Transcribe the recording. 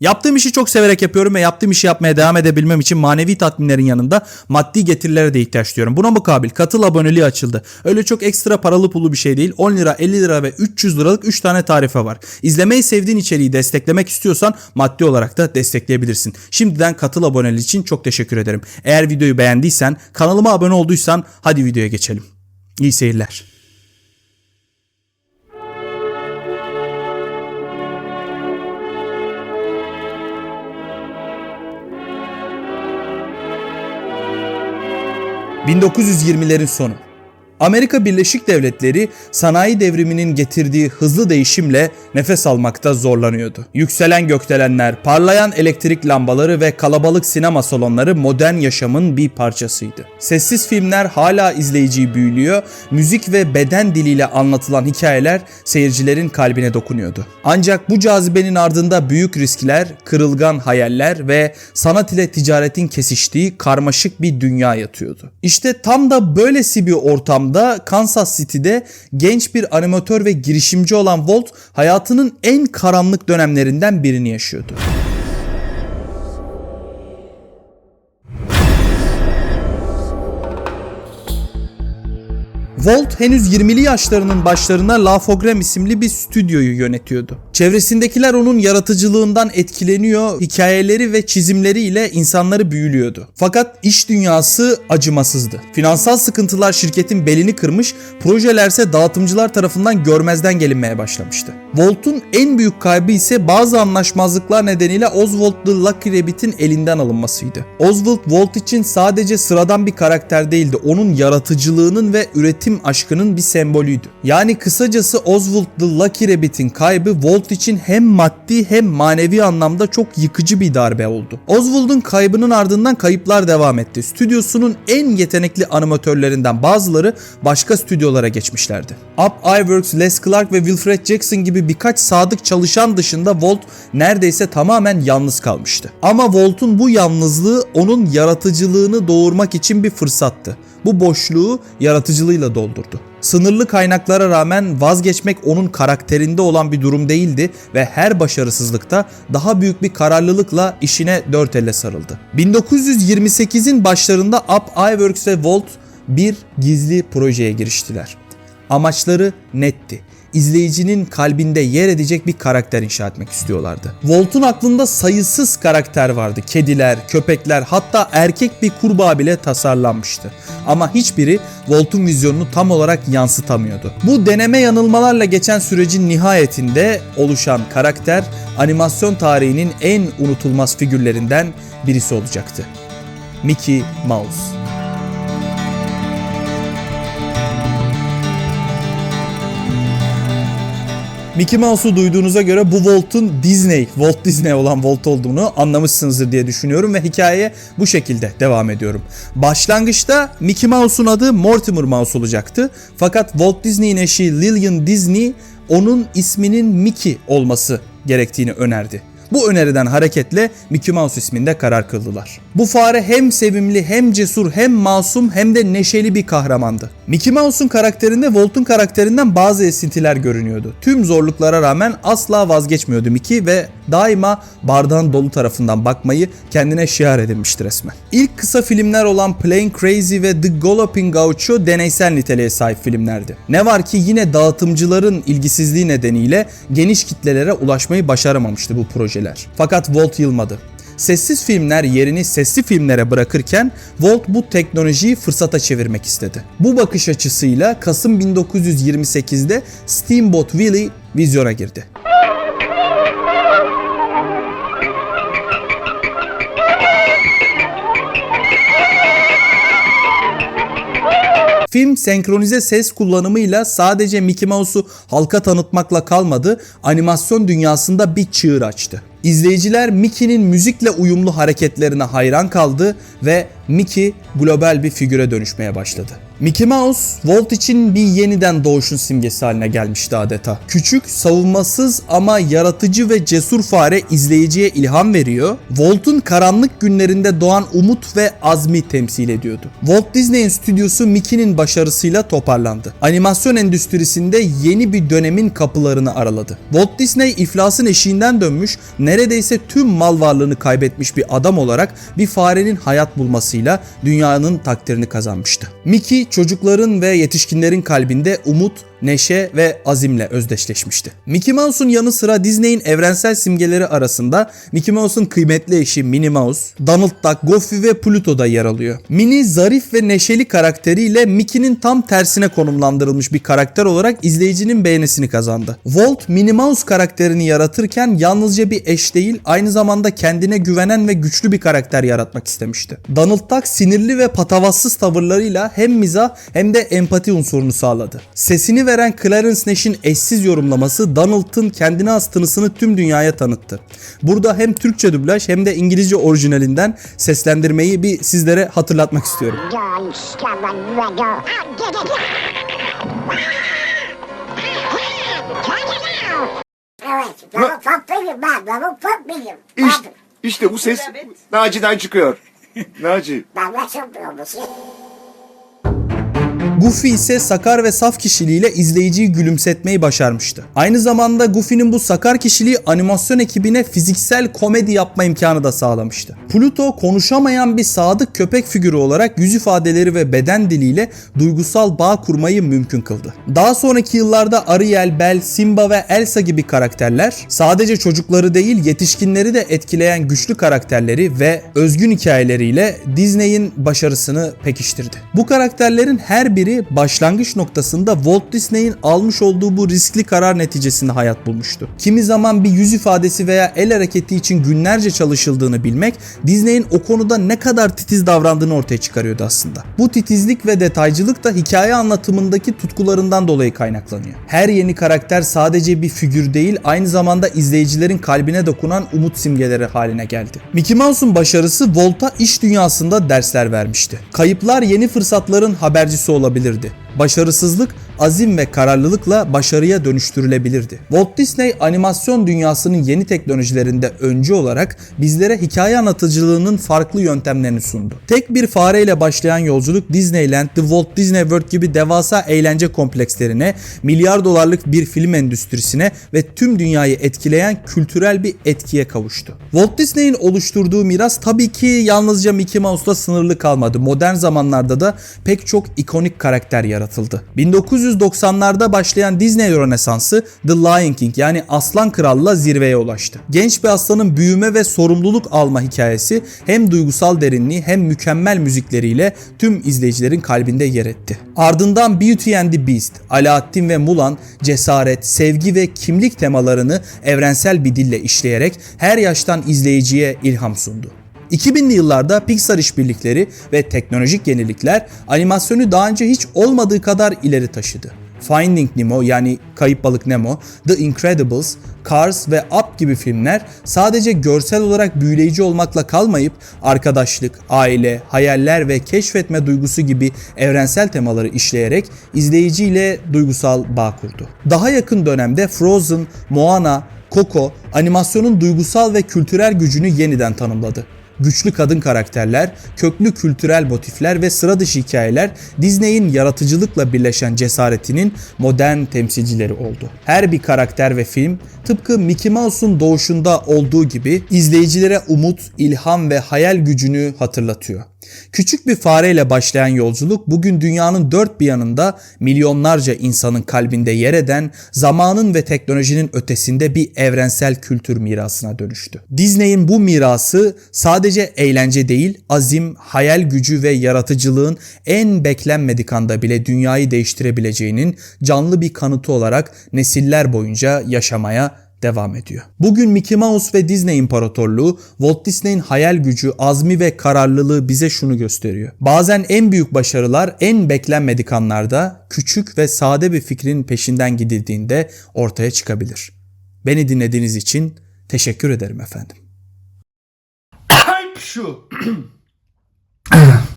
Yaptığım işi çok severek yapıyorum ve yaptığım işi yapmaya devam edebilmem için manevi tatminlerin yanında maddi getirilere de ihtiyaç duyuyorum. Buna mukabil katıl aboneliği açıldı. Öyle çok ekstra paralı pulu bir şey değil. 10 lira, 50 lira ve 300 liralık 3 tane tarife var. İzlemeyi sevdiğin içeriği desteklemek istiyorsan maddi olarak da destekleyebilirsin. Şimdiden katıl aboneliği için çok teşekkür ederim. Eğer videoyu beğendiysen, kanalıma abone olduysan hadi videoya geçelim. İyi seyirler. ...1920'lerin sonu. Amerika Birleşik Devletleri sanayi devriminin getirdiği hızlı değişimle nefes almakta zorlanıyordu. Yükselen gökdelenler, parlayan elektrik lambaları ve kalabalık sinema salonları modern yaşamın bir parçasıydı. Sessiz filmler hala izleyiciyi büyülüyor, müzik ve beden diliyle anlatılan hikayeler seyircilerin kalbine dokunuyordu. Ancak bu cazibenin ardında büyük riskler, kırılgan hayaller ve sanat ile ticaretin kesiştiği karmaşık bir dünya yatıyordu. İşte tam da böylesi bir ortamda Kansas City'de genç bir animatör ve girişimci olan Walt hayatının en karanlık dönemlerinden birini yaşıyordu. Walt henüz 20'li yaşlarının başlarında La Fogram isimli bir stüdyoyu yönetiyordu. Çevresindekiler onun yaratıcılığından etkileniyor, hikayeleri ve çizimleriyle insanları büyülüyordu. Fakat iş dünyası acımasızdı. Finansal sıkıntılar şirketin belini kırmış, projelerse dağıtımcılar tarafından görmezden gelinmeye başlamıştı. Walt'un en büyük kaybı ise bazı anlaşmazlıklar nedeniyle Oswald the Lucky Rabbit'in elinden alınmasıydı. Oswald Walt için sadece sıradan bir karakter değildi. Onun yaratıcılığının ve üretim aşkının bir sembolüydü. Yani kısacası Oswald the Lucky Rabbit'in kaybı Walt için hem maddi hem manevi anlamda çok yıkıcı bir darbe oldu. Oswald'ın kaybının ardından kayıplar devam etti. Stüdyosunun en yetenekli animatörlerinden bazıları başka stüdyolara geçmişlerdi. Up Iwerks, Les Clark ve Wilfred Jackson gibi birkaç sadık çalışan dışında Walt neredeyse tamamen yalnız kalmıştı. Ama Walt'un bu yalnızlığı onun yaratıcılığını doğurmak için bir fırsattı. Bu boşluğu yaratıcılığıyla doldurdu. Sınırlı kaynaklara rağmen vazgeçmek onun karakterinde olan bir durum değildi ve her başarısızlıkta daha büyük bir kararlılıkla işine dört elle sarıldı. 1928'in başlarında Up Iwerks ve Walt bir gizli projeye giriştiler. Amaçları netti izleyicinin kalbinde yer edecek bir karakter inşa etmek istiyorlardı. Walt'un aklında sayısız karakter vardı. Kediler, köpekler hatta erkek bir kurbağa bile tasarlanmıştı. Ama hiçbiri Walt'un vizyonunu tam olarak yansıtamıyordu. Bu deneme yanılmalarla geçen sürecin nihayetinde oluşan karakter animasyon tarihinin en unutulmaz figürlerinden birisi olacaktı. Mickey Mouse. Mickey Mouse'u duyduğunuza göre bu Walt'un Disney, Walt Disney olan Walt olduğunu anlamışsınızdır diye düşünüyorum ve hikayeye bu şekilde devam ediyorum. Başlangıçta Mickey Mouse'un adı Mortimer Mouse olacaktı. Fakat Walt Disney'in eşi Lillian Disney onun isminin Mickey olması gerektiğini önerdi. Bu öneriden hareketle Mickey Mouse isminde karar kıldılar. Bu fare hem sevimli hem cesur hem masum hem de neşeli bir kahramandı. Mickey Mouse'un karakterinde Walt'un karakterinden bazı esintiler görünüyordu. Tüm zorluklara rağmen asla vazgeçmiyordu Mickey ve daima bardağın dolu tarafından bakmayı kendine şiar edinmişti resmen. İlk kısa filmler olan Plain Crazy ve The Galloping Gaucho deneysel niteliğe sahip filmlerdi. Ne var ki yine dağıtımcıların ilgisizliği nedeniyle geniş kitlelere ulaşmayı başaramamıştı bu projeler. Fakat Walt yılmadı. Sessiz filmler yerini sesli filmlere bırakırken Walt bu teknolojiyi fırsata çevirmek istedi. Bu bakış açısıyla Kasım 1928'de Steamboat Willie vizyona girdi. Film senkronize ses kullanımıyla sadece Mickey Mouse'u halka tanıtmakla kalmadı, animasyon dünyasında bir çığır açtı. İzleyiciler Mickey'nin müzikle uyumlu hareketlerine hayran kaldı ve Mickey global bir figüre dönüşmeye başladı. Mickey Mouse, Walt için bir yeniden doğuşun simgesi haline gelmişti adeta. Küçük, savunmasız ama yaratıcı ve cesur fare izleyiciye ilham veriyor. Walt'un karanlık günlerinde doğan umut ve azmi temsil ediyordu. Walt Disney'in stüdyosu Mickey'nin başarısıyla toparlandı. Animasyon endüstrisinde yeni bir dönemin kapılarını araladı. Walt Disney iflasın eşiğinden dönmüş, neredeyse tüm mal varlığını kaybetmiş bir adam olarak bir farenin hayat bulmasıyla dünyanın takdirini kazanmıştı. Mickey çocukların ve yetişkinlerin kalbinde umut, neşe ve azimle özdeşleşmişti. Mickey Mouse'un yanı sıra Disney'in evrensel simgeleri arasında Mickey Mouse'un kıymetli eşi Minnie Mouse, Donald Duck, Goofy ve Pluto da yer alıyor. Minnie zarif ve neşeli karakteriyle Mickey'nin tam tersine konumlandırılmış bir karakter olarak izleyicinin beğenisini kazandı. Walt, Minnie Mouse karakterini yaratırken yalnızca bir eş değil, aynı zamanda kendine güvenen ve güçlü bir karakter yaratmak istemişti. Donald Duck sinirli ve patavatsız tavırlarıyla hem mizah hem de empati unsurunu sağladı. Sesini veren Clarence Nash'in eşsiz yorumlaması Donald'ın kendine has tınısını tüm dünyaya tanıttı. Burada hem Türkçe dublaj hem de İngilizce orijinalinden seslendirmeyi bir sizlere hatırlatmak istiyorum. İşte, işte bu ses Naci'den çıkıyor. Naci. Goofy ise sakar ve saf kişiliğiyle izleyiciyi gülümsetmeyi başarmıştı. Aynı zamanda Goofy'nin bu sakar kişiliği animasyon ekibine fiziksel komedi yapma imkanı da sağlamıştı. Pluto konuşamayan bir sadık köpek figürü olarak yüz ifadeleri ve beden diliyle duygusal bağ kurmayı mümkün kıldı. Daha sonraki yıllarda Ariel, Belle, Simba ve Elsa gibi karakterler sadece çocukları değil yetişkinleri de etkileyen güçlü karakterleri ve özgün hikayeleriyle Disney'in başarısını pekiştirdi. Bu karakterlerin her biri başlangıç noktasında Walt Disney'in almış olduğu bu riskli karar neticesinde hayat bulmuştu. Kimi zaman bir yüz ifadesi veya el hareketi için günlerce çalışıldığını bilmek Disney'in o konuda ne kadar titiz davrandığını ortaya çıkarıyordu aslında. Bu titizlik ve detaycılık da hikaye anlatımındaki tutkularından dolayı kaynaklanıyor. Her yeni karakter sadece bir figür değil aynı zamanda izleyicilerin kalbine dokunan umut simgeleri haline geldi. Mickey Mouse'un başarısı Walt'a iş dünyasında dersler vermişti. Kayıplar yeni fırsatların habercisi olabilirdi. Başarısızlık azim ve kararlılıkla başarıya dönüştürülebilirdi. Walt Disney animasyon dünyasının yeni teknolojilerinde öncü olarak bizlere hikaye anlatıcılığının farklı yöntemlerini sundu. Tek bir fareyle başlayan yolculuk Disneyland, The Walt Disney World gibi devasa eğlence komplekslerine, milyar dolarlık bir film endüstrisine ve tüm dünyayı etkileyen kültürel bir etkiye kavuştu. Walt Disney'in oluşturduğu miras tabii ki yalnızca Mickey Mouse'la sınırlı kalmadı. Modern zamanlarda da pek çok ikonik karakter yaratıldı. 1990'larda başlayan Disney Rönesansı The Lion King yani Aslan Kral'la zirveye ulaştı. Genç bir aslanın büyüme ve sorumluluk alma hikayesi hem duygusal derinliği hem mükemmel müzikleriyle tüm izleyicilerin kalbinde yer etti. Ardından Beauty and the Beast, Alaaddin ve Mulan cesaret, sevgi ve kimlik temalarını evrensel bir dille işleyerek her yaştan izleyiciye ilham sundu. 2000'li yıllarda Pixar işbirlikleri ve teknolojik yenilikler animasyonu daha önce hiç olmadığı kadar ileri taşıdı. Finding Nemo yani Kayıp Balık Nemo, The Incredibles, Cars ve Up gibi filmler sadece görsel olarak büyüleyici olmakla kalmayıp arkadaşlık, aile, hayaller ve keşfetme duygusu gibi evrensel temaları işleyerek izleyiciyle duygusal bağ kurdu. Daha yakın dönemde Frozen, Moana, Coco animasyonun duygusal ve kültürel gücünü yeniden tanımladı. Güçlü kadın karakterler, köklü kültürel motifler ve sıra dışı hikayeler Disney'in yaratıcılıkla birleşen cesaretinin modern temsilcileri oldu. Her bir karakter ve film tıpkı Mickey Mouse'un doğuşunda olduğu gibi izleyicilere umut, ilham ve hayal gücünü hatırlatıyor. Küçük bir fareyle başlayan yolculuk bugün dünyanın dört bir yanında milyonlarca insanın kalbinde yer eden zamanın ve teknolojinin ötesinde bir evrensel kültür mirasına dönüştü. Disney'in bu mirası sadece eğlence değil, azim, hayal gücü ve yaratıcılığın en beklenmedik anda bile dünyayı değiştirebileceğinin canlı bir kanıtı olarak nesiller boyunca yaşamaya devam ediyor. Bugün Mickey Mouse ve Disney İmparatorluğu, Walt Disney'in hayal gücü, azmi ve kararlılığı bize şunu gösteriyor. Bazen en büyük başarılar en beklenmedik anlarda küçük ve sade bir fikrin peşinden gidildiğinde ortaya çıkabilir. Beni dinlediğiniz için teşekkür ederim efendim. Şu.